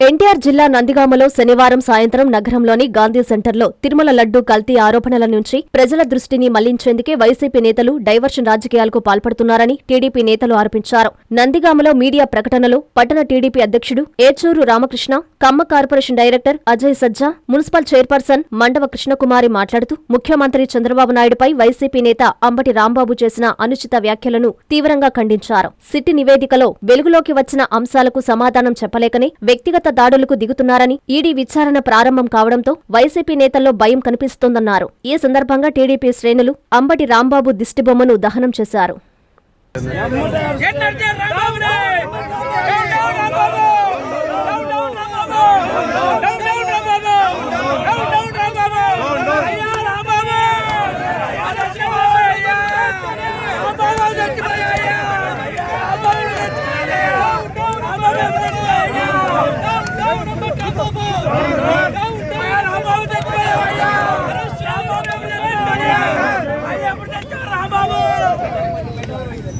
ఎన్టీఆర్ జిల్లా నందిగామలో శనివారం సాయంత్రం నగరంలోని గాంధీ సెంటర్లో తిరుమల లడ్డు కల్తీ ఆరోపణల నుంచి ప్రజల దృష్టిని మళ్ళించేందుకే వైసీపీ నేతలు డైవర్షన్ రాజకీయాలకు పాల్పడుతున్నారని టీడీపీ నేతలు ఆరోపించారు. నందిగామలో మీడియా ప్రకటనలో పట్టణ టీడీపీ అధ్యక్షుడు Yechuru Ramakrishna Kamma corporation director Ajay Sajja municipal chairperson Mandava Krishnakumari మాట్లాడుతూ ముఖ్యమంత్రి చంద్రబాబు నాయుడుపై వైసీపీ నేత అంబటి రాంబాబు చేసిన అనుచిత వ్యాఖ్యలను తీవ్రంగా ఖండించారు. సిట్టి నివేదికలో వెలుగులోకి వచ్చిన అంశాలకు సమాధానం చెప్పలేకనే వ్యక్తిగత దాడులకు దిగుతున్నారని ఈడీ విచారణ ప్రారంభం కావడంతో వైసీపీ నేతల్లో భయం కనిపిస్తోందన్నారు. ఈ సందర్భంగా టీడీపీ శ్రేణులు అంబటి రాంబాబు దిష్టిబొమ్మను దహనం చేశారు.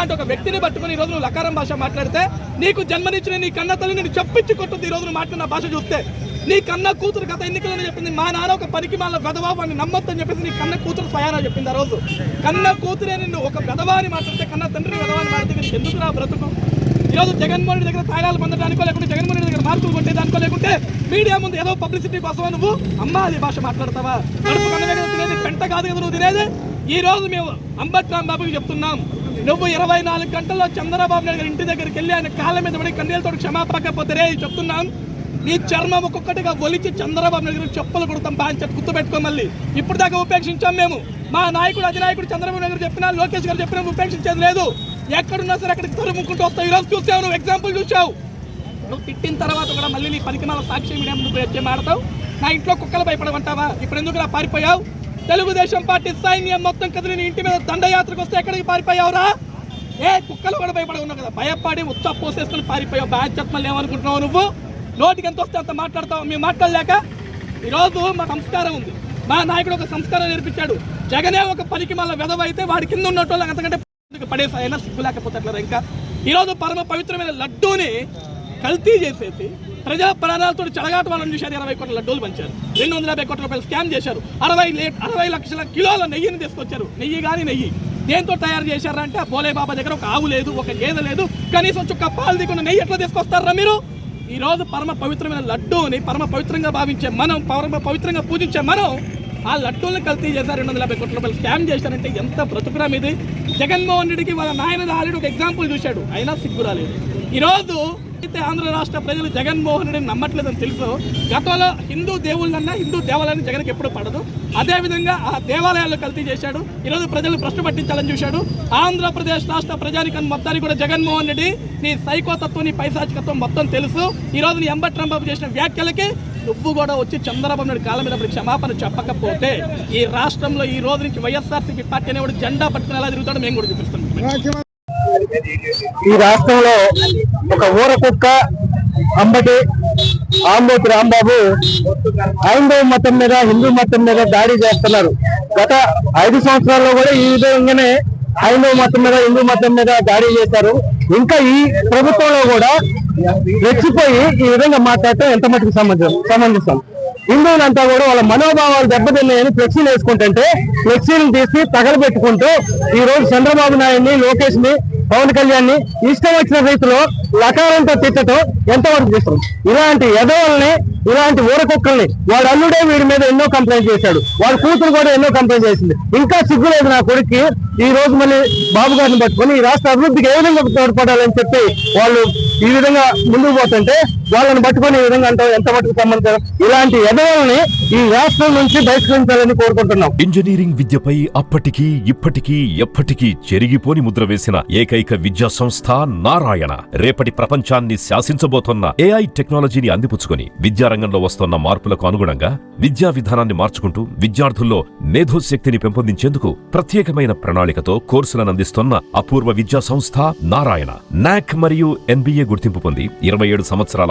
అలాంటి ఒక వ్యక్తిని పట్టుకుని ఈ రోజు నువ్వు లకారం భాష మాట్లాడితే నీకు జన్మనిచ్చిన నీ కన్న తల్లి నేను చెప్పించి కొట్టుద్ది ఈ నువ్వు మాట్లాడిన భాష చూస్తే. నీ కన్న కూతురు గత ఎన్నికలను చెప్పింది మా నాన్న ఒక పనికి మాల వెధవా వాడిని నమ్మొద్దని చెప్పేసి నీ కన్న కూతురు స్వయానా చెప్పింది ఆ రోజు. కన్న కూతురే నిన్ను ఒక వెధవా మాట్లాడితే కన్న తండ్రి వెధవా మాట్లాడితే ఎందుకు నా బ్రతుకు? ఈరోజు జగన్మోహన్ రెడ్డి దగ్గర తాయిలాలు పొందడానికో లేకుంటే జగన్మోహన్ రెడ్డి దగ్గర మార్కులు కొట్టేదానికో లేకుంటే మీడియా ముందు ఏదో పబ్లిసిటీ కోసమా నువ్వు? అమ్మా అది భాష మాట్లాడతావా? కడుపు కన్నవే తినేది పెంట కాదు కదా నువ్వు తినేది? ఈ రోజు మేము అంబట్ రాంబాబుకి చెప్తున్నాం నువ్వు ఇరవై నాలుగు గంటల్లో చంద్రబాబు నాయుడు గారి ఇంటి దగ్గరికి వెళ్ళి ఆయన కాళ్ళ మీద పడి కన్నీళ్ళతో క్షమాపకపోతే రే చెప్తున్నాం? నీ చర్మం ఒక్కొక్కటిగా ఒలిచి చంద్రబాబు నాయుడు గారికి చెప్పులు కొడతాం బా అని చెప్పి గుర్తుపెట్టుకో మళ్ళీ. ఇప్పుడు దాకా ఉపేక్షించాం మేము. మా నాయకుడు అధినాయకుడు చంద్రబాబు నాయుడు గారు చెప్పినా లోకేష్ గారు చెప్పినా ఉపేక్షించేది లేదు. ఎక్కడున్నా సరే అక్కడికి తరుముకుంటూ వస్తావు. ఈరోజు చూసావు నువ్వు ఎగ్జాంపుల్ చూసావు నువ్వు తిట్టిన తర్వాత కూడా మళ్ళీ నీ పనికిమాల సాక్షి మీడియా ముందు వచ్చే మాడతావు. నా ఇంట్లో కుక్కలు భయపడమంటావా? ఇప్పుడు ఎందుకు నా పారిపోయావు? తెలుగుదేశం పార్టీ సైన్యం మొత్తం కదిలి ఇంటి మీద దండయాత్రకు వస్తే ఎక్కడికి పారిపోయావురా? ఏ కుక్కలు కూడా భయపడి ఉన్నావు కదా. భయపడి ఉత్త పోసేసుకుని పారిపోయావు. బ్యాచ్ ఏమనుకుంటున్నావు నువ్వు? నోటికి ఎంత వస్తే అంత మాట్లాడతావు? మేము మాట్లాడలేక ఈరోజు మా సంస్కారం ఉంది. మా నాయకుడు ఒక సంస్కారం నేర్పించాడు. జగనే ఒక పనికి మళ్ళీ వెధవ అయితే వాడి కింద ఉన్నట్టు అంతకంటే పడేసాయన సిగ్గు లేకపోతే అట్లా ఇంకా? ఈరోజు పరమ పవిత్రమైన లడ్డూని కల్తీ చేసేసి ప్రజా ప్రాణాలతో చెడగాట వాళ్ళని చూశారు. ఇరవై కోట్ల లడ్డూలు పంచారు. రెండు వందల యాభై కోట్ల రూపాయలు స్కామ్ చేశారు. అరవై అరవై లక్షల కిలోల నెయ్యిని తీసుకొచ్చారు. నెయ్యి కానీ నెయ్యి. దేంతో తయారు చేశారంటే ఆ బాబా దగ్గర ఒక ఆవు లేదు ఒక గేదె లేదు. కనీసం చుక్క పాలు దిగున్న నెయ్యి ఎట్లా తీసుకొస్తారా మీరు? ఈ రోజు పరమ పవిత్రమైన లడ్డూని పరమ పవిత్రంగా భావించే మనం పరమ పవిత్రంగా పూజించే మనం ఆ లడ్డూని కల్తీ చేశారు. రెండు వందల యాభై కోట్ల రూపాయలు స్కామ్ చేశారంటే ఎంత బ్రతుకురా ఇది? జగన్మోహన్ రెడ్డికి వాళ్ళ నాయన ఆల్రెడీ ఒక ఎగ్జాంపుల్ చూశాడు. అయినా సిగ్గు రాలేదు. ఈరోజు అయితే ఆంధ్ర రాష్ట్ర ప్రజలు జగన్మోహన్ రెడ్డిని నమ్మట్లేదని తెలుసు. గతంలో హిందూ దేవుళ్ళన్నా హిందూ దేవాలయాన్ని జగన్కి ఎప్పుడు పడదు. అదేవిధంగా ఆ దేవాలయాల్లో కల్తీ చేశాడు. ఈరోజు ప్రజలు ప్రశ్న పట్టించాలని చూశాడు. ఆంధ్రప్రదేశ్ రాష్ట్ర ప్రజానికం మొత్తానికి కూడా జగన్మోహన్ రెడ్డి నీ సైకోతత్వం నీ పైశాచికత్వం మొత్తం తెలుసు. ఈరోజు నీ ఎంబట్ రాంబాబు చేసిన వ్యాఖ్యలకి నువ్వు కూడా వచ్చి చంద్రబాబు నాయుడు కాలం మీద క్షమాపణ చెప్పకపోతే ఈ రాష్ట్రంలో ఈ రోజు నుంచి వైఎస్ఆర్సీపీ పార్టీ అనేవాడు జెండా పట్టుకుని ఎలా తిరుగుతాడో మేము కూడా చూపిస్తున్నాం. ఈ రాష్ట్రంలో ఒక ఊర కుక్క అంబటి ఆంబోతి రాంబాబు హైందవ మతం మీద హిందూ మతం మీద దాడి చేస్తున్నారు. గత ఐదు సంవత్సరాల్లో కూడా ఈ విధంగానే హైందవ మతం మీద హిందూ మతం మీద దాడి చేశారు. ఇంకా ఈ ప్రభుత్వంలో కూడా రెచ్చిపోయి ఈ విధంగా మాట్లాడటం ఎంత మటుకు సమంజసం సమంజసం. హిందువులంతా కూడా వాళ్ళ మనోభావాలు దెబ్బతిన్నాయని ఫ్లెక్సీలు వేసుకుంటుంటే ఫ్లెక్సీలు తీసి తగలబెట్టుకుంటూ ఈ రోజు చంద్రబాబు నాయుడిని లోకేష్ని పవన్ కళ్యాణ్ని ఇష్టం వచ్చిన రీతిలో లకారంతో తిట్టడం ఎంతవరకు చేస్తారు ఇలాంటి ఎదవల్ని ఇలాంటి ఊరకుక్కల్ని వాడు అల్లుడే వీడి మీద ఎన్నో కంప్లైంట్ చేశాడు. వాడి కూతురు కూడా ఎన్నో కంప్లైంట్ చేసింది. ఇంకా సిగ్గులేదు నా కొడుక్కి. ఈ రోజు మళ్ళీ బాబు గారిని పట్టుకొని ఈ రాష్ట్ర అభివృద్ధికి ఏ విధంగా తోడ్పడాలని చెప్పి వాళ్ళు ఈ విధంగా ముందుకు పోతుంటే వాళ్ళని పట్టుకొని ఈ విధంగా అంటే ఎంత మటుకు సంబంధించారు? ఇలాంటి ఎదవల్ని ఈ రాష్ట్రం నుంచి బహిష్కరించాలని కోరుకుంటున్నాం. ఇంజనీరింగ్ విద్యపై అప్పటికీ ఇప్పటికీ ఎప్పటికీ చెరిగిపోని ముద్ర వేసిన ఏకైక విద్యా సంస్థ నారాయణ. రేపటి ప్రపంచాన్ని శాసించబోతున్న ఏఐ టెక్నాలజీని అందిపుచ్చుకొని విద్యారంగంలో వస్తున్న మార్పులకు అనుగుణంగా విద్యా విధానాన్ని మార్చుకుంటూ విద్యార్థుల్లో మేధోశక్తిని పెంపొందించేందుకు ప్రత్యేకమైన ప్రణాళికతో కోర్సులను అందిస్తున్న అపూర్వ విద్యా సంస్థ నారాయణ. నాక్ మరియు ఎన్బిఏ గుర్తింపు పొంది ఇరవై ఏడు సంవత్సరాల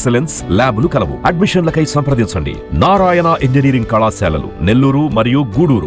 excellence ల్యాబ్లు కలవు. అడ్మిషన్లకై సంప్రదించండి. నారాయణ ఇంజనీరింగ్ కళాశాలలు నెల్లూరు మరియు గూడూరు.